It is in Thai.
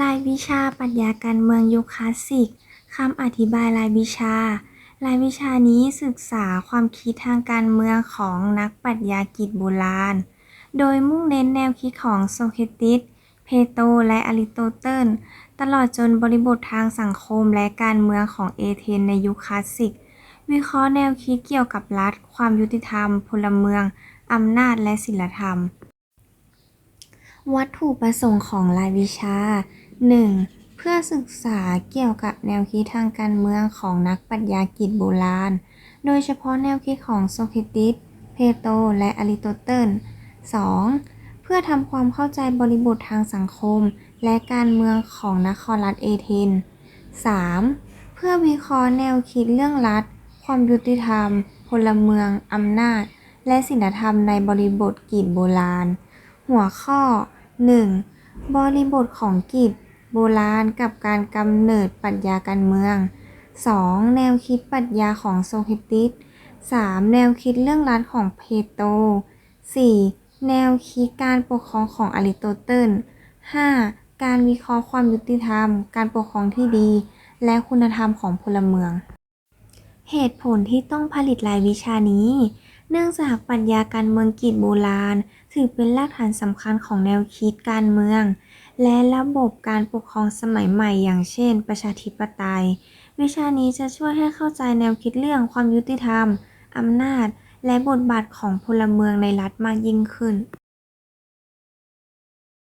รายวิชาปรัชญาการเมืองยุคคลาสสิก คำอธิบายรายวิชา รายวิชานี้ศึกษาความคิดทางการเมืองของนักปรัชญากรีกโบราณ โดยมุ่งเน้นแนวคิดของโสเครติส เพโตรและอริสโตเติล ตลอดจนบริบททางสังคมและการเมืองของเอเธนในยุคคลาสสิก วิเคราะห์แนวคิดเกี่ยวกับรัฐ ความยุติธรรม พลเมือง อำนาจและศีลธรรม วัตถุประสงค์ของรายวิชา 1. เพื่อศึกษาเกี่ยวกับแนวคิดทางการเมืองของนักปรัชญากรีกโบราณ โดยเฉพาะแนวคิดของโสเครติส เพโตรและอริโตเติล 2. เพื่อทำความเข้าใจบริบททางสังคม และการเมืองของนครรัฐเอเธน 3. เพื่อวิเคราะห์แนวคิดเรื่องรัฐ ความยุติธรรม พลเมือง อำนาจ และศีลธรรมในบริบทกรีกโบราณ หัวข้อ 1. บริบทของกรีกโบราณกับการกำเนิดปรัชญาการเมือง 2. แนวคิดปรัชญาของโสเครติส 3. แนวคิดเรื่องรัฐของเพโตร 4. แนวคิดการปกครองของอริโตเติล 5. การวิเคราะห์ความยุติธรรม การปกครองที่ดี และคุณธรรมของพลเมือง เหตุผลที่ต้องผลิตรายวิชานี้ เนื่องจากปรัชญาการเมืองกรีกโบราณ ถือเป็นรากฐานสำคัญของแนวคิดการเมือง และระบบการปกครองสมัยใหม่ อย่างเช่น ประชาธิปไตย วิชานี้จะช่วยให้เข้าใจแนวคิดเรื่องความยุติธรรม อำนาจ และบทบาทของพลเมืองในรัฐมากยิ่งขึ้น